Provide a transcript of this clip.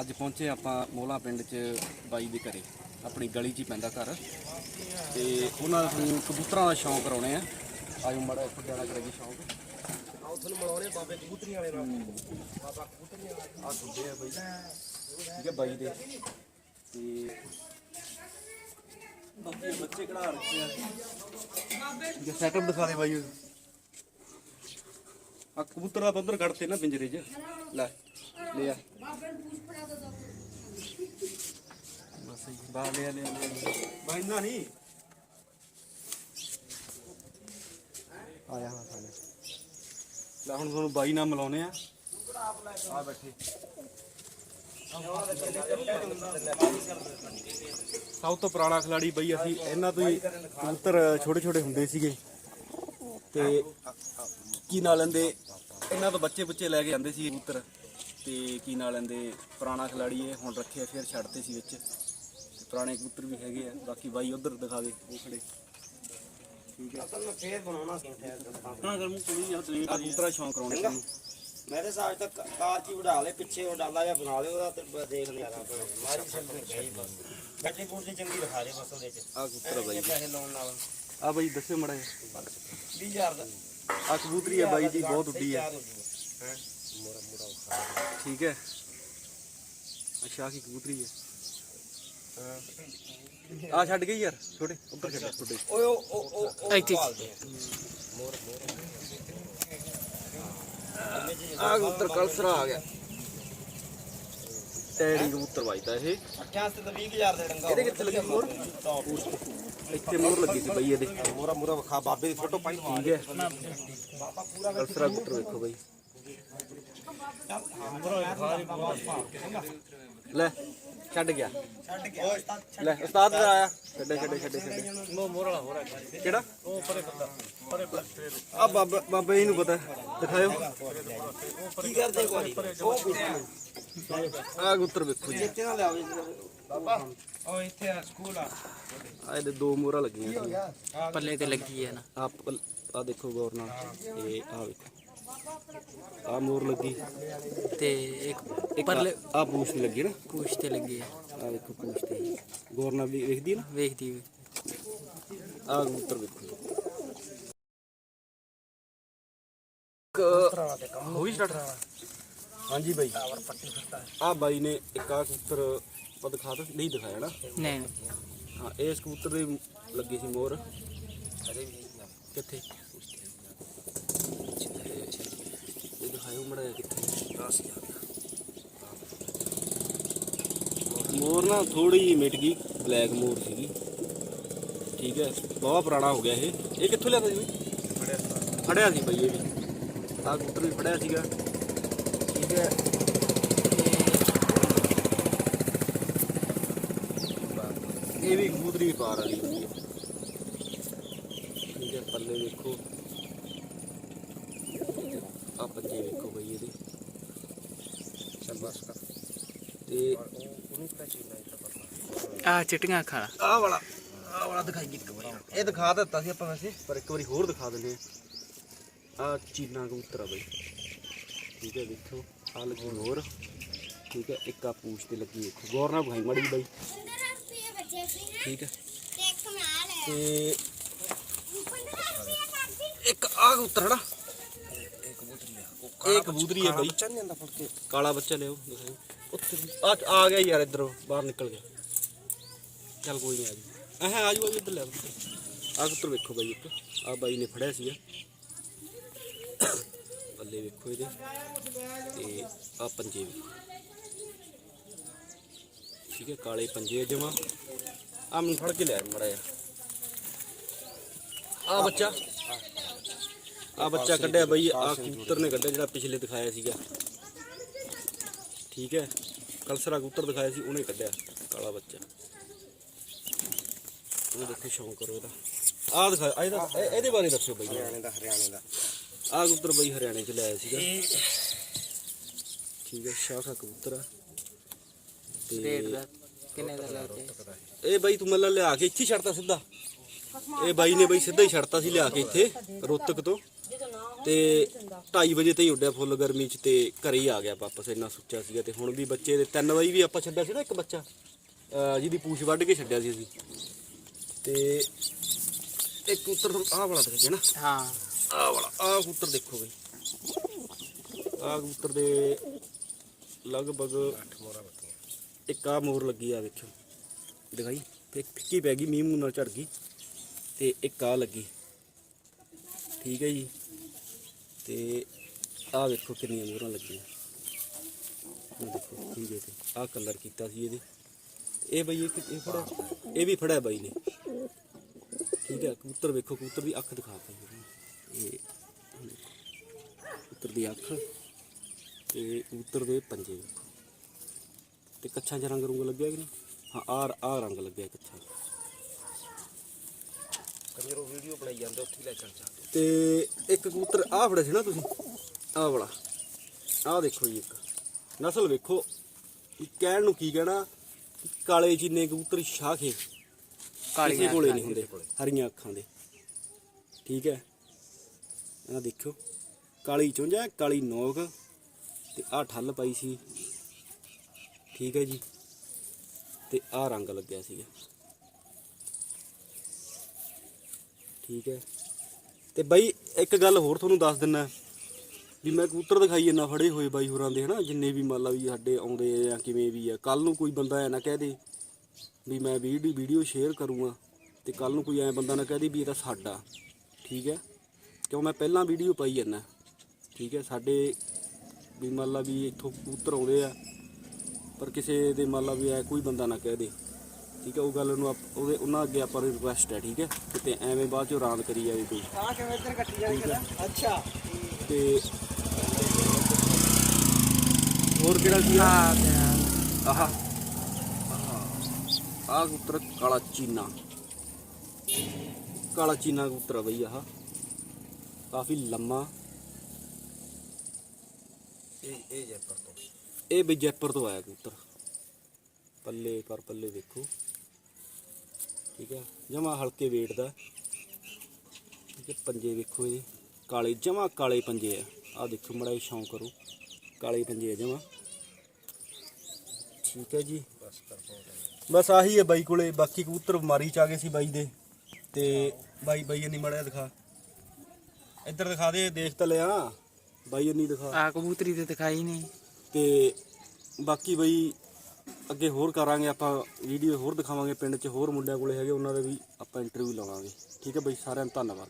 ਅੱਜ ਪਹੁੰਚੇ ਆਪਾਂ ਮੋਲਾ ਪਿੰਡ 'ਚ ਬਾਈ ਦੇ ਘਰੇ। ਆਪਣੀ ਗਲੀ 'ਚ ਹੀ ਪੈਂਦਾ ਘਰ। ਤੇ ਉਹਨਾਂ ਨੂੰ ਕਬੂਤਰਾਂ ਦਾ ਸ਼ੌਂਕ ਕਰਾਉਣੇ ਆ। ਆਜੋ ਮੜਾ ਫੁੱਡਿਆਣਾ ਕਰੇ ਜੀ ਸ਼ੌਂਕ। ਆਓ ਤੁਹਾਨੂੰ ਮਿਲਾਉਣੇ ਬਾਬੇ ਕਬੂਤਰੀਆਂ ਵਾਲੇ ਨਾਲ। ਬਾਬਾ ਕਬੂਤਰੀਆਂ ਵਾਲਾ। ਆ ਸੁਣਦੇ ਆ ਬਾਈ। ਠੀਕ ਹੈ ਬਾਈ ਦੇ। ਤੇ ਬੱਚੇ ਬੱਚੇ ਕਢਾ ਰੱਖੇ ਆ। ਸੈਟਅਪ ਦਿਖਾ ਦੇ ਬਾਈ ਆ ਕਬੂਤਰ ਦਾ ਉਧਰ ਕੱਢਤੇ ਨਾ ਪਿੰਜਰੇ 'ਚ। ਲੈ ਲੈ ਆ। ਨਹੀਂ। ਆਇਆ ਹਾਂ ਲੈ ਹੁਣ ਤੁਹਾਨੂੰ ਬਾਈ ਨਾਲ ਮਿਲਾਉਨੇ ਆ। ਆ ਬੈਠੇ। ਸਭ ਤੋਂ ਪੁਰਾਣਾ ਖਿਲਾੜੀ ਬਈ ਅਸੀਂ ਇਹਨਾਂ ਤੋਂ ਹੀ ਕਬੂਤਰ ਛੋਟੇ ਛੋਟੇ ਹੁੰਦੇ ਸੀਗੇ। ਤੇ ਕੀ ਨਾਂ ਲੈਂਦੇ? ਇਹਨਾਂ ਤੋਂ ਬੱਚੇ ਬੱਚੇ ਲੈ ਕੇ ਜਾਂਦੇ ਸੀ ਕਬੂਤਰ। ਤੇ ਕੀ ਨਾਂ ਲੈਂਦੇ? ਪੁਰਾਣਾ ਖਿਲਾੜੀ ਇਹ ਹੁਣ ਰੱਖਿਆ ਫਿਰ ਛੱਡਤੇ ਸੀ ਵਿੱਚ। ਪੁਰਾਣੇ ਕਬੂਤਰ ਵੀ ਹੈਗੇ ਆ ਬਾਕੀ ਬਾਈ ਉਧਰ ਦਿਖਾਵੇ ਉਹ ਖੜੇ। ਠੀਕ ਹੈ। ਅਸਲ ਮੈਂ ਫੇਰ ਬਣਾਉਣਾ ਸੀ ਹਾਂ ਗਰਮੂ ਕੋਈ ਆ ਤੁਸੀਂ ਕਬੂਤਰਾਂ ਦਾ ਸ਼ੌਂਕ ਕਰਾਉਣੇ ਤੁਹਾਨੂੰ ਮੇਰੇ ਸਾਜ ਤੱਕ ਕਾਚ ਹੀ ਵਢਾ ਲੈ ਪਿੱਛੇ ਉਹ ਡਾਲਾ ਜਿਹਾ ਬਣਾ ਲਿਓ ਉਹਦਾ ਤੇ ਬ- ਦੇਖ ਲਿਆ ਆਪਾਂ ਮਾਰੀ ਸਿਰ ਨੇ ਗਈ ਬਸ। ਗੱਡੀ ਪੂਰੀ ਚੰਗੀ ਦਿਖਾ ਦੇ ਬਸ ਉਹਦੇ ਚ। ਆ ਕਬੂਤਰ ਆ ਬਾਈ ਇਹ ਪੈਸੇ ਲਾਉਣ ਨਾਲ। ਆ ਬਾਈ ਦੱਸਿਓ ਮੜਾ 20000 ਦਾ। ਆ ਕਬੂਤਰੀ ਆ ਬਾਈ ਦੀ ਬਹੁਤ ਉੱਡੀ ਆ। ਤਿਆਰ ਹੋ ਜੂਗਾ ਹੈ? ਮੋਰਾ ਮੋਰਾ ਠੀਕ ਹੈ। ਅੱਛਾ ਆਹ ਕੀ ਕਬੂਤਰੀ ਹੈ ਆ ਛੱਡ ਗਈ ਯਾਰ ਛੋਟੇ ਉੱਧਰ ਛੱਡ ਛੋਟੇ ਓਏ ਉਹ ਉਹ ਉਹ ਇੱਥੇ। ਮੋਰ ਮੋਰ ਆ। ਕਬੂਤਰ ਕਲਸਰਾ ਆ ਗਿਆ। ਟੈਡੀ ਕਬੂਤਰ ਵੱਜਦਾ ਇਹ। ਅੱਠਿਆਂ ਤੇ ਤਾਂ 20000 ਦੇ ਡੰਗਾ ਇਹਦੇ ਕਿੱਥੇ ਲੱਗੀ ਮੋਹਰ? ਇੱਥੇ ਮੋਹਰ ਲੱਗੀ ਸੀ ਬਈ ਇਹਦੇ। ਮੋਰਾ ਮੋਰਾ ਵਿਖਾ ਬਾਬੇ ਦੀ ਫੋਟੋ ਪਾਈ। ਠੀਕ ਹੈ। ਕਲਸਰਾ ਕਬੂਤਰ ਵੇਖੋ ਬਈ। ਲੈ। ਛੱਡ ਗਿਆ। ਛੱਡ ਗਿਆ। ਲੈ ਉਸਤਾਦ ਦਾ ਆਇਆ। ਛੱਡੇ ਛੱਡੇ ਛੱਡੇ ਛੱਡੇ। ਮੋਰ ਵਾਲਾ ਹੋ ਰਿਹਾ ਕਿਹੜਾ? ਉਹ ਪਰੇ ਬੰਦਾ। ਪਰੇ ਪਰੇ ਆ ਬਾਬਾ ਬਾਬਾ ਜੀ ਨੂੰ ਪਤਾ। ਦਿਖਾਇਓ। ਕੀ ਕਰਦੇ ਕੋਈ? ਉਹ ਆ ਕਬੂਤਰ ਵੇਖੋ ਜੀ। ਚੇਤੇ ਨਾਲ ਲਿਆਓ ਬਾਬਾ। ਉਹ ਇੱਥੇ ਆ ਸਕੂਲ ਆ। ਆ ਇਹਦੇ ਦੋ ਮੋਹਰਾਂ ਲੱਗੀਆਂ। ਪੱਲੇ ਤੇ ਲੱਗੀ ਹੈ ਨਾ। ਆ ਆ ਦੇਖੋ ਗੌਰ ਨਾਲ। ਤੇ ਆ ਵੇਖੋ। ਆ ਮੋਰ ਲੱਗੀ ਤੇ ਇੱਕ ਇੱਕ ਪਰਲੇ ਆ ਪੂਛ ਤੇ ਲੱਗੀ ਨਾ ਪੂਛ ਤੇ ਲੱਗੀ ਹੈ ਆ ਵੇਖੋ ਪੂਛ ਤੇ ਗੌਰ ਨਾਲ ਵੀ ਵੇਖਦੀ ਨਾ ਵੇਖਦੀ ਵੀ ਆ ਕਬੂਤਰ ਵੇਖੋ ਹੋ ਗਈ ਸਟਾਰਟ ਹਾਂਜੀ ਬਾਈ ਆ ਬਾਈ ਨੇ ਇੱਕ ਆ ਕਬੂਤਰ ਉਹ ਦਿਖਾ ਤਾ ਨਹੀਂ ਦਿਖਾਇਆ ਨਾ ਨਹੀਂ ਹਾਂ ਇਸ ਕਬੂਤਰ ਦੀ ਲੱਗੀ ਸੀ ਮੋਰ ਕਿੱਥੇ ਇਹ ਦਿਖਾਇਓ ਮੜਾ ਕਿੱਥੇ ਮੋਰ ਨਾ ਥੋੜੀ ਜਿਹੀ ਮਿਟ ਗਈ ਬਲੈਕ ਮੋਰ ਸੀਗੀ। ਠੀਕ ਹੈ ਬਹੁਤ ਪੁਰਾਣਾ ਹੋ ਗਿਆ ਇਹ। ਇਹ ਕਿੱਥੋਂ ਲਿਆਂਦਾ ਬਈ? ਫੜਿਆ ਸੀ। ਬਈ ਇਹ ਵੀ। ਆਹ ਕਬੂਤਰ ਵੀ ਫੜਿਆ ਸੀਗਾ। ਠੀਕ ਹੈ। ਇਹ ਵੀ ਕਬੂਤਰੀ ਪਾਰ ਵਾਲੀ ਹੁੰਦੀ ਹੈ। ਠੀਕ ਹੈ ਪੱਲੇ ਵੇਖੋ ਆ ਪੰਜੇ ਵੇਖੋ ਬਈ ਇਹਦੇ ਸ਼ਾਬਾਸ਼ ਕਰ ਤੇ ਆ ਚਿਟੀਆਂ ਅੱਖਾਂ ਆਹ ਵਾਲਾ ਆਹ ਵਾਲਾ ਦਿਖਾਈ ਇੱਕ ਵਾਰੀ। ਇਹ ਦਿਖਾ ਦਿੱਤਾ ਸੀ ਆਪਾਂ ਵੈਸੇ ਪਰ ਇੱਕ ਵਾਰੀ ਹੋਰ ਦਿਖਾ ਦਿੰਦੇ ਆ ਆ ਚੀਨਾ ਕਬੂਤਰ ਆ ਬਈ। ਠੀਕ ਹੈ ਦੇਖੋ ਆ ਲੱਗੀ ਹੋਰ। ਠੀਕ ਹੈ ਇੱਕ ਆ ਪੂਛ ਤੇ ਲੱਗੀ ਵੇਖੋ ਗੌਰ ਨਾਲ ਵਿਖਾਈ ਮੜੀ ਬਾਈ। ਠੀਕ ਹੈ। ਤੇ ਇੱਕ ਆ ਕਬੂਤਰ ਹਨਾ ਇਹ ਕਬੂਤਰੀ ਹੈ ਬਈ। ਚੱਲ ਜਾਂਦਾ ਫੜ ਕੇ। ਕਾਲਾ ਬੱਚਾ ਲਿਓ ਆ ਆ ਗਿਆ ਯਾਰ ਇੱਧਰੋਂ ਬਾਹਰ ਨਿਕਲ ਗਿਆ। ਚੱਲ ਕੋਈ ਨਹੀਂ ਆ ਜੀ ਆ ਜੂ ਇੱਧਰ ਲੈ ਆ ਕਬੂਤਰ ਵੇਖੋ ਬਾਈ ਇੱਕ। ਆ ਬਾਈ ਨੇ ਫੜਿਆ ਸੀਗਾ। ਬੱਲੇ ਵੇਖੋ ਇਹਦੇ। ਤੇ ਆ ਪੰਜੇ ਵੀ ਠੀਕ ਹੈ ਕਾਲੇ ਪੰਜੇ ਜਮਾ। ਆ ਮੈਨੂੰ ਫੜ ਕੇ ਲਿਆ ਮੜਾ ਆ ਬੱਚਾ। ਆ ਬੱਚਾ ਕੱਢਿਆ ਬਈ ਆ ਕਬੂਤਰ ਨੇ ਕੱਢਿਆ ਜਿਹੜਾ ਪਿਛਲੇ ਦਿਖਾਇਆ ਸੀਗਾ। ਠੀਕ ਹੈ ਕਲਸਰਾ ਕਬੂਤਰ ਦਿਖਾਇਆ ਸੀ ਉਹਨੇ ਕੱਢਿਆ ਕਾਲਾ ਬੱਚਾ। ਉਹ ਦੇਖੋ ਸ਼ੌਂਕ ਕਰੋ ਇਹਦਾ। ਆ ਦਿਖਾ ਆ ਇਹਦਾ ਇਹ- ਇਹਦੇ ਬਾਰੇ ਦੱਸੋ ਬਈ। ਹਰਿਆਣੇ ਦਾ ਹਰਿਆਣੇ ਦਾ। ਆ ਕਬੂਤਰ ਬਈ ਹਰਿਆਣੇ ਚ ਲਿਆਇਆ ਸੀਗਾ। ਠੀਕ ਹੈ ਸ਼ਾਖਾ ਕਬੂਤਰ ਆ। ਰੇਟ ਤੇ ਦਾ ਕਿੰਨੇ ਦਾ ਲੈ ਕੇ? ਇਹ ਬਾਈ ਤੂੰ ਮੱਲਾ ਲਿਆ ਕੇ ਇੱਥੇ ਹੀ ਛੱਡਤਾ ਸਿੱਧਾ। ਇਹ ਬਾਈ ਨੇ ਬਈ ਸਿੱਧਾ ਹੀ ਛੱਡਤਾ ਸੀ ਲਿਆ ਕੇ ਇੱਥੇ ਰੋਤਕ ਤੋਂ। ਤੇ 2:30 ਵਜੇ ਤੇ ਹੀ ਉੱਡਿਆ ਫੁੱਲ ਗਰਮੀ ਚ ਤੇ ਘਰੇ ਹੀ ਆ ਗਿਆ ਵਾਪਸ ਇੰਨਾ ਸੁੱਚਾ ਸੀਗਾ ਤੇ ਹੁਣ ਵੀ ਬੱਚੇ ਦੇ 3 ਵਜੇ ਵੀ ਆਪਾਂ ਛੱਡਿਆ ਸੀ ਨਾ ਇੱਕ ਬੱਚਾ ਅਹ ਜਿਹਦੀ ਪੂਛ ਵੱਢ ਕੇ ਛੱਡਿਆ ਸੀ ਅਸੀਂ। ਤੇ ਇੱਕ ਉੱਤਰ ਆਹ ਵਾਲਾ ਦੇਖੇ ਨਾ ਹਾਂ। ਆਹ ਵਾਲਾ ਆਹ ਕਬੂਤਰ ਦੇਖੋ ਬਈ। ਆਹ ਕਬੂਤਰ ਦੇ ਲਗਭਗ ਇੱਕ ਆਹ ਮੋਰ ਲੱਗੀ ਆ ਵੇਖੋ ਦਿਖਾਈ ਤੇ ਫਿੱਕੀ ਪੈ ਗਈ ਮੀਂਹ ਮੂੰਹ ਨਾਲ ਝੜ ਗਈ ਤੇ ਇੱਕ ਆ ਲੱਗੀ। ਠੀਕ ਹੈ ਜੀ। ਤੇ ਆਹ ਵੇਖੋ ਕਿੰਨੀਆਂ ਮੋਹਰਾਂ ਲੱਗੀਆਂ। ਆਹ ਦੇਖੋ, ਠੀਕ ਹੈ ਤੇ ਆਹ ਕਲਰ ਕੀਤਾ ਸੀ ਇਹਦੇ। ਇਹ ਬਈ ਇਹ ਫੜਾ। ਇਹ ਵੀ ਫੜਿਆ ਬਾਈ ਨੇ। ਠੀਕ ਹੈ, ਕਬੂਤਰ ਵੇਖੋ, ਕਬੂਤਰ ਦੀ ਅੱਖ ਦਿਖਾ ਤਾ ਇਹ ਕਬੂਤਰ ਦੀ ਅੱਖ ਤੇ ਕਬੂਤਰ ਦੇ ਪੰਜੇ ਵੇਖੋ। ਤੇ ਕੱਛਾਂ 'ਚ ਰੰਗ ਰੁੰਗ ਲੱਗਿਆ ਕਿ ਨਹੀਂ? ਹਾਂ, ਆਹ ਆਹ ਰੰਗ ਲੱਗਿਆ ਕੱਛਾਂ 'ਚ। ਵੀਡੀਓ ਬਣਾਈ ਜਾਂਦੇ, ਉੱਥੇ ਲੈ ਚੱਲ ਜਾਂਦੇ। ਤੇ ਇੱਕ ਕਬੂਤਰ ਆਹ ਫੜਿਆ ਸੀ ਨਾ ਤੁਸੀਂ? ਆਹ ਵਾਲਾ। ਆਹ ਦੇਖੋ ਜੀ ਇੱਕ। ਨਸਲ ਵੇਖੋ ਕਹਿਣ ਨੂੰ ਕੀ ਕਹਿਣਾ ਕਾਲੇ ਚੀਨੇ ਕਬੂਤਰ ਸ਼ਾਖੇ ਕੋਲੇ ਅੱਖਾਂ ਨਹੀਂ ਹੁੰਦੇ ਹਰੀਆਂ ਅੱਖਾਂ ਦੇ। ਠੀਕ ਹੈ? ਆਹ ਦੇਖਿਓ। ਕਾਲੀ ਚੁੰਝਾ ਕਾਲੀ ਨੋਕ ਤੇ ਆਹ ਠੱਲ ਪਾਈ ਸੀ। ਠੀਕ ਹੈ ਜੀ। ਤੇ ਆਹ ਰੰਗ ਲੱਗਿਆ ਸੀਗਾ। ਠੀਕ ਹੈ? ਤੇ ਬਾਈ, ਇੱਕ ਗੱਲ ਹੋਰ ਤੁਹਾਨੂੰ ਦੱਸ ਦਿੰਨਾ। ਵੀ ਮੈਂ ਕਬੂਤਰ ਦਿਖਾਈ ਇੰਨਾ ਫੜੇ ਹੋਏ ਬਾਈ ਹੋਰਾਂ ਦੇ, ਹਨਾ? ਜਿੰਨੇ ਵੀ ਮੰਨ ਲਾ ਵੀ ਸਾਡੇ ਆਉਂਦੇ ਆ ਜਾਂ ਕਿਵੇਂ ਵੀ ਆ। ਕੱਲ ਨੂੰ ਕੋਈ ਬੰਦਾ ਐ ਨਾ ਕਹਿ ਦੇ ਵੀ ਮੈਂ ਵੀਡੀਓ ਵੀਡੀਓ ਸ਼ੇਅਰ ਕਰੂੰਗਾ ਤੇ ਕੱਲ ਨੂੰ ਕੋਈ ਐ ਬੰਦਾ ਨਾ ਕਹਿ ਦੇ ਵੀ ਇਹ ਤਾਂ ਸਾਡਾ, ਠੀਕ ਹੈ? ਕਿਉਂ ਮੈਂ ਪਹਿਲਾਂ ਵੀਡੀਓ ਪਾਈ ਜਾਂਦਾ, ਠੀਕ ਹੈ? ਸਾਡੇ ਵੀ ਮੰਨ ਲਾ ਵੀ ਇੱਥੋਂ ਕਬੂਤਰ ਆਉਂਦੇ ਆ, ਪਰ ਕਿਸੇ ਦੇ ਮੰਨ ਲਾ ਵੀ ਐ ਕੋਈ ਬੰਦਾ ਨਾ ਕਹਿ ਦੇ। ਠੀਕ ਹੈ ਉਹ ਗੱਲ ਨੂੰ ਆਪ- ਉਹਦੇ ਉਹਨਾਂ ਅੱਗੇ ਆਪਾਂ ਨੂੰ ਰਿਕੁਐਸਟ ਹੈ ਠੀਕ ਹੈ? ਕਿਤੇ ਐਵੇਂ ਬਾਅਦ ਚੋਂ ਰਾਂਦ ਕਰੀ ਜਾਵੇ ਕੋਈ। ਆ ਕਿਵੇਂ ਇੱਧਰ ਕੱਟੀ ਜਾਈ ਅੱਛਾ। ਤੇ ਹੋਰ ਕਿਹੜਾ ਸੀ ਆ। ਆਹ। ਆਹ। ਕਬੂਤਰ ਕਾਲਾ ਚੀਨਾ। ਕਾਲਾ ਚੀਨਾ ਕਬੂਤਰ ਆ ਬਈ ਆਹ। ਕਾਫੀ ਲੰਮਾ। ਇਹ ਇਹ ਜੈਪਰ ਤੋਂ। ਇਹ ਬਈ ਜੈਪੁਰ ਤੋਂ ਆਇਆ ਕਬੂਤਰ। ਪੱਲੇ ਪਰ ਪੱਲੇ ਵੇਖੋ ਠੀਕ ਹੈ। ਜਮਾ ਹਲਕੇ weight ਦਾ। ਠੀਕ ਹੈ ਪੰਜੇ ਵੇਖੋ ਇਹ ਕਾਲੇ ਜਮਾ ਕਾਲੇ ਪੰਜੇ ਆ। ਆ ਦੇਖੋ ਮੜਾ ਸ਼ੌਂਕ ਕਰੋ। ਕਾਲੇ ਪੰਜੇ ਆ ਜਮਾ। ਠੀਕ ਹੈ ਜੀ। ਬਸ ਆਹੀ ਹੈ ਬਾਈ ਕੋਲੇ। ਬਾਕੀ ਕਬੂਤਰ ਬਿਮਾਰੀ ਚ ਆ ਗਏ ਸੀ ਬਾਈ ਦੇ। ਤੇ ਬਾਈ ਬਾਈ ਨਹੀਂ ਮੜਿਆ ਦਿਖਾ। ਇੱਧਰ ਦਿਖਾ ਦੇ ਦੇਖ ਤਾਂ ਲਿਆ। ਬਾਈ ਨਹੀਂ ਦਿਖਾ। ਆ ਕਬੂਤਰੀ ਤੇ ਦਿਖਾਈ ਨਹੀਂ। ਤੇ ਬਾਕੀ ਬਈ ਅੱਗੇ ਹੋਰ ਕਰਾਂਗੇ, ਆਪਾਂ ਵੀਡੀਓ ਹੋਰ ਦਿਖਾਵਾਂਗੇ, ਪਿੰਡ 'ਚ ਹੋਰ ਮੁੰਡਿਆਂ ਕੋਲੇ ਹੈਗੇ, ਉਹਨਾਂ ਦੇ ਵੀ ਆਪਾਂ ਇੰਟਰਵਿਊ ਲਵਾਂਗੇ। ਠੀਕ ਹੈ ਬਈ, ਸਾਰਿਆਂ ਨੂੰ ਧੰਨਵਾਦ।